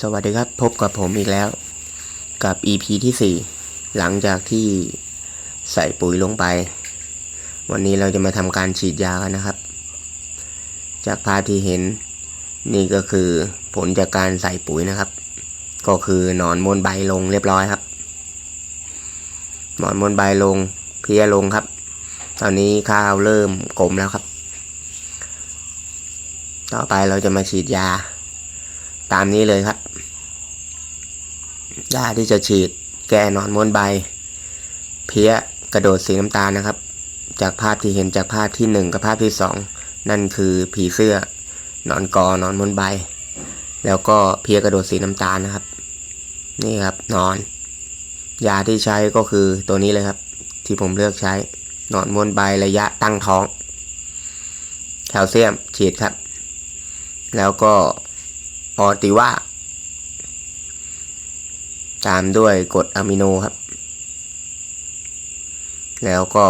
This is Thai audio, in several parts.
สวัสดีครับ พบกับผมอีกแล้ว กับ EP ที่ 4 หลังจากที่ใส่ปุ๋ยลงไป วันนี้เราจะมาทำการฉีดยากันนะครับ จากภาพที่เห็นนี่ก็คือผลจากการใส่ปุ๋ยนะครับ ก็คือหนอนมนใบลงเรียบร้อยครับ หนอนมนใบลงเพียลงครับ ตอนนี้ข้าวเริ่มกลมแล้วครับ ต่อไปเราจะมาฉีดยา ตามนี้เลยครับยาที่จะฉีดแก้นอนม้วนใบ เพี้ยกระโดดสีน้ำตาลนะครับ จากภาพที่เห็นจากภาพที่หนึ่งกับภาพที่สองนั่นคือผีเสื้อนอนกอนอนม้วนใบ แล้วก็เพี้ยกระโดดสีน้ำตาลนะครับ นี่ครับนอน ยาที่ใช้ก็คือตัวนี้เลยครับ ที่ผมเลือกใช้นอนม้วนใบระยะตั้งท้อง แคลเซียมฉีดครับ แล้วก็ ออติว่า ตามด้วยกรดอะมิโนครับ แล้วก็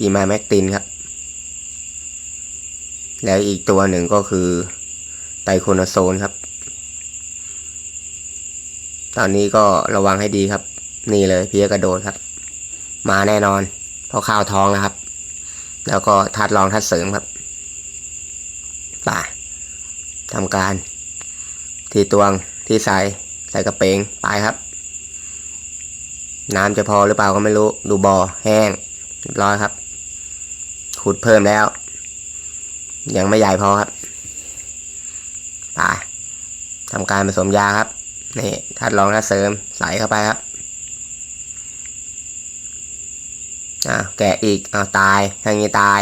อีมาแมกตินครับ แล้วอีกตัวหนึ่งก็คือไตรโคโนโซนครับ ตอนนี้ก็ระวังให้ดีครับ นี่เลยเพียกระโดดครับ มาแน่นอน เพราะข้าวท้องแล้วครับ แล้วก็ทัดรองทัดเสริมครับป่าทำการ ที่ตวงที่ใส่ใส่กระเปงไปครับ น้ำจะพอหรือเปล่าก็ไม่รู้ดูบอ่อแห้งเรียบร้อยครับ ขุดเพิ่มแล้ว ยังไม่ใหญ่พอครับไปทำการผสมยาครับนี่ทดรองทัดเสริมใส่เข้าไปครับอ่าแกะอีกอ้าวตายทางนี้ตาย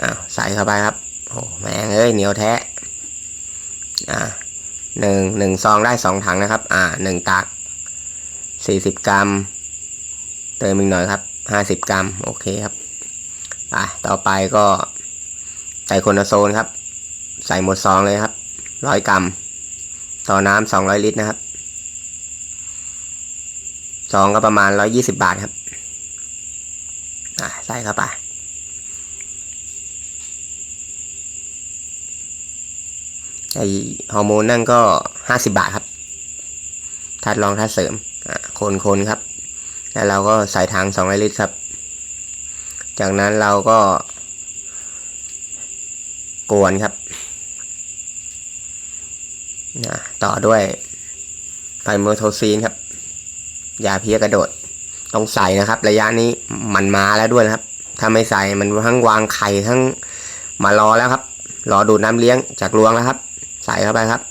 อ้าวใส่เข้าไปครับโอ้แม่งเอ้ยเหนียวแท้ อ่าหนึ่งหนึ่งซองได้สองถังนะครับ อ่าหนึ่งตักสี่สิบกรัม เติมอีกหน่อยครับห้าสิบกรัม โอเคครับ อะต่อไปก็ใส่คนโซนครับ ใส่หมดซองเลยครับร้อยกรัม ต่อน้ำสองร้อยลิตรนะครับซองก็ประมาณร้อยยี่สิบบาทครับ อะใส่เข้าไป ไอฮอร์โมนนั่นก็ห้าสิบาทครับทัดรองทัดเสริมคนคนครับ แล้วเราก็ใส่ถังสองลิตรครับ จากนั้นเราก็ กวนครับนะต่อด้วยไฟโมอร์โทซีนครับ ยาเพี้ยกระโดด ต้องใส่นะครับ ระยะนี้มันมาแล้วด้วยนะครับ ถ้าไม่ใส่มันทั้งวางไข่ทั้งมารอแล้วครับ รอดูดน้ำเลี้ยงจากรวงแล้วครับ ใส่เข้าไปครับ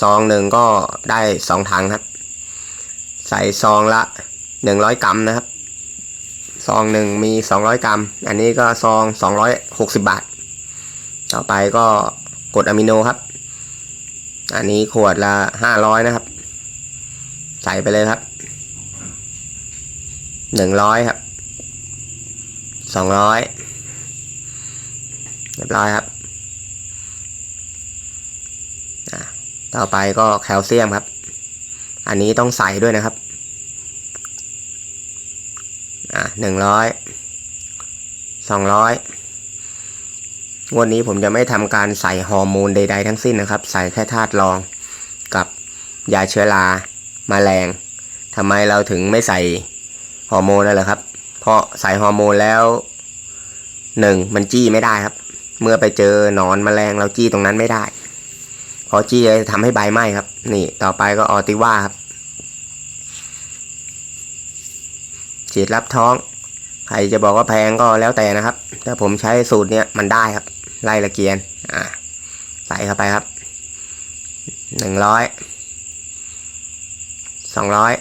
ซองหนึ่งก็ได้สองถังครับ ใส่ซองละหนึ่งร้อยกรัมนะครับ ซองหนึ่งมีสองร้อยกรัม อันนี้ก็ซองสองร้อยหกสิบบาท ต่อไปก็กรดอะมิโนครับ อันนี้ขวดละห้าร้อยนะครับ ใส่ไปเลยครับหนึ่งร้อยครับสองร้อยเรียบร้อยครับ ต่อไปก็แคลเซียมครับ อันนี้ต้องใส่ด้วยนะครับ อะหนึ่งร้อยสองร้อยวันนี้ผมจะไม่ทำการใส่ฮอร์โมนใด ๆ ทั้งสิ้นนะครับ ใส่แค่ธาตุรองกับยาเชื้อรามาแมลงทำไมเราถึงไม่ใส่ฮอร์โมนนั่นแหละครับ เพราะใส่ฮอร์โมนแล้วหนึ่งมันจี้ไม่ได้ครับ เมื่อไปเจอหนอนแมลงเราจี้ตรงนั้นไม่ได้ พอจี้จะทำให้ใบไหม้ครับ นี่ต่อไปก็ออติว่าครับฉีดรับท้อง ใครจะบอกว่าแพงก็แล้วแต่นะครับแต่ผมใช้สูตรเนี้ยมันได้ครับ ไล่ละเกียน อ่า ใส่เข้าไปครับ หนึ่งร้อย สองร้อย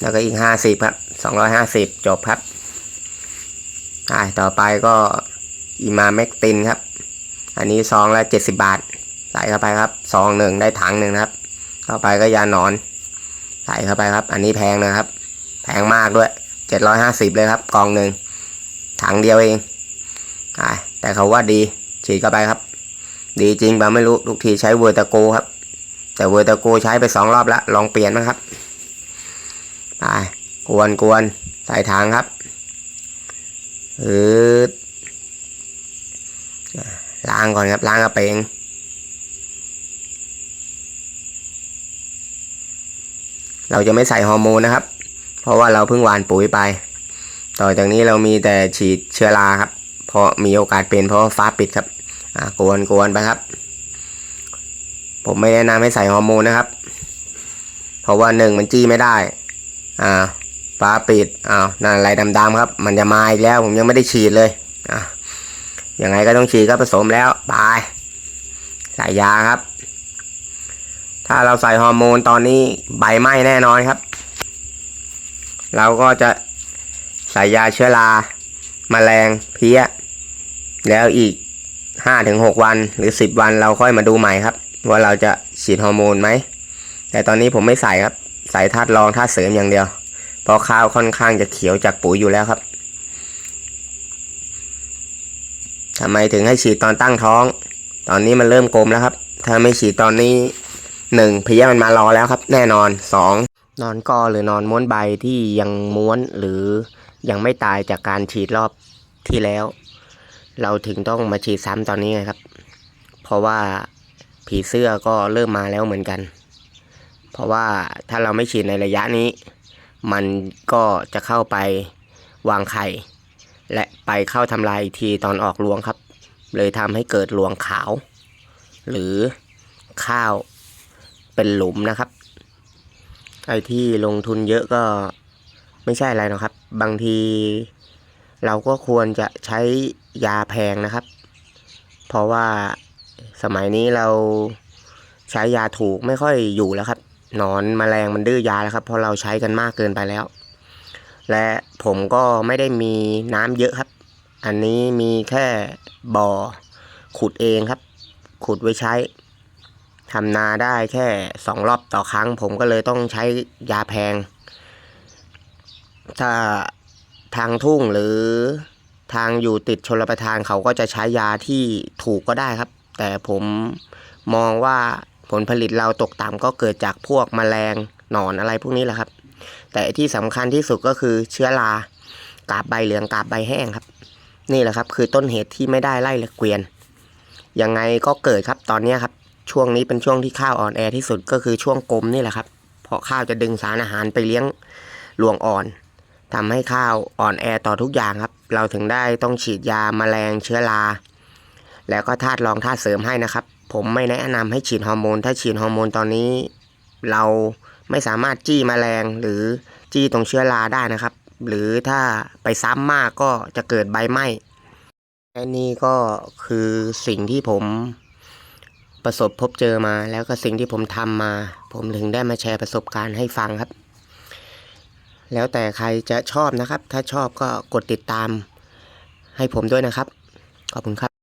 แล้วก็อีกห้าสิบครับ สองร้อยห้าสิบจบครับอ่าต่อไปก็อีมาเมกตินครับ อันนี้ซองละเจ็ดสิบบาท ใส่เข้าไปครับซองหนึ่งได้ถังหนึ่งนะครับ ต่อไปก็ยาหนอน ใส่เข้าไปครับ อันนี้แพงนะครับ แพงมากด้วยเจ็ดร้อยห้าสิบเลยครับกองหนึ่งถังเดียวเองอแต่เขาว่าดีฉีดเข้าไปครับ ดีจริงป่ะไม่รู้ทุกทีใช้เวอร์ตาโกครับ แต่เวอร์ตาโกใช้ไปสองรอบแล้วลองเปลี่ยนนะครับไปกวนกวนใส่ถังครับอืดล้างก่อนครับล้างกระเปง เราจะไม่ใส่ฮอร์โมนนะครับ เพราะว่าเราเพิ่งหว่านปุ๋ยไป ต่อจากนี้เรามีแต่ฉีดเชื้อราครับ เพราะมีโอกาสเป็นเพราะฟ้าปิดครับกวนกวนไปครับ ผมไม่แนะนำให้ใส่ฮอร์โมนนะครับ เพราะว่าหนึ่งมันจี้ไม่ได้อ่าฟ้าปิดอ้าวนั่นอะไรดำๆครับ มันจะมาอีกแล้ว ผมยังไม่ได้ฉีดเลยอะยังไงก็ต้องฉีดก็ผสมแล้วบาย ใส่ยาครับ ถ้าเราใส่ฮอร์โมนตอนนี้ใบไหม้แน่นอนครับ เราก็จะใส่ยาเชื้อราแมลงเพี้ย แล้วอีกห้าถึงหกวันหรือสิบวันเราค่อยมาดูใหม่ครับ ว่าเราจะฉีดฮอร์โมนไหม แต่ตอนนี้ผมไม่ใส่ครับ ใส่ธาตุรองธาตุเสริมอย่างเดียวเพราะข้าวค่อนข้างจะเขียวจากปุ๋ยอยู่แล้วครับทำไมถึงให้ฉีดตอนตั้งท้อง ตอนนี้มันเริ่มกลมแล้วครับ ถ้าไม่ฉีดตอนนี้ หนึ่งพลี้ยมันมารอแล้วครับ แน่นอนสองนอนกอหรือนอนม้วนใบที่ยังม้วนหรือยังไม่ตายจากการฉีดรอบที่แล้ว เราถึงต้องมาฉีดซ้ำตอนนี้ไงครับ เพราะว่าผีเสื้อก็เริ่มมาแล้วเหมือนกัน เพราะว่าถ้าเราไม่ฉีดในระยะนี้ มันก็จะเข้าไปวางไข่ และไปเข้าทำลายทีตอนออกรวงครับ เลยทำให้เกิดรวงขาว หรือข้าว เป็นหลุมนะครับ ไอ้ที่ลงทุนเยอะก็ไม่ใช่อะไรนะครับ บางทีเราก็ควรจะใช้ยาแพงนะครับ เพราะว่าสมัยนี้เราใช้ยาถูกไม่ค่อยอยู่แล้วครับหนอนแมลงมันดื้อยาแล้วครับเพราะเราใช้กันมากเกินไปแล้ว และผมก็ไม่ได้มีน้ำเยอะครับ อันนี้มีแค่บ่อขุดเองครับ ขุดไว้ใช้ ทำนาได้แค่สองรอบต่อครั้ง ผมก็เลยต้องใช้ยาแพง ถ้าทางทุ่งหรือทางอยู่ติดชลประทานเขาก็จะใช้ยาที่ถูกก็ได้ครับ แต่ผมมองว่าผลผลิตเราตกต่ำก็เกิดจากพวกแมลงหนอนอะไรพวกนี้แหละครับ แต่ที่สำคัญที่สุดก็คือเชื้อรากาบใบเหลืองกาบใบแห้งครับ นี่แหละครับ คือต้นเหตุที่ไม่ได้ไล่ละเกวียนยังไงก็เกิดครับตอนนี้ครับ ช่วงนี้เป็นช่วงที่ข้าวอ่อนแอที่สุดก็คือช่วงกลมนี่แหละครับ เพราะข้าวจะดึงสารอาหารไปเลี้ยงรวงอ่อนทำให้ข้าวอ่อนแอต่อทุกอย่างครับ เราถึงได้ต้องฉีดยาแมลงเชื้อรา แล้วก็ธาตุรองธาตุเสริมให้นะครับ ผมไม่แนะนำให้ฉีดฮอร์โมน ถ้าฉีดฮอร์โมนตอนนี้ เราไม่สามารถจี้แมลงหรือจี้ตรงเชื้อราได้นะครับ หรือถ้าไปซ้ำมากก็จะเกิดใบไหม้และนี่ก็คือสิ่งที่ผม ประสบพบเจอมา แล้วก็สิ่งที่ผมทำมา ผมถึงได้มาแชร์ประสบการณ์ให้ฟังครับ แล้วแต่ใครจะชอบนะครับ ถ้าชอบก็กดติดตามให้ผมด้วยนะครับ ขอบคุณครับ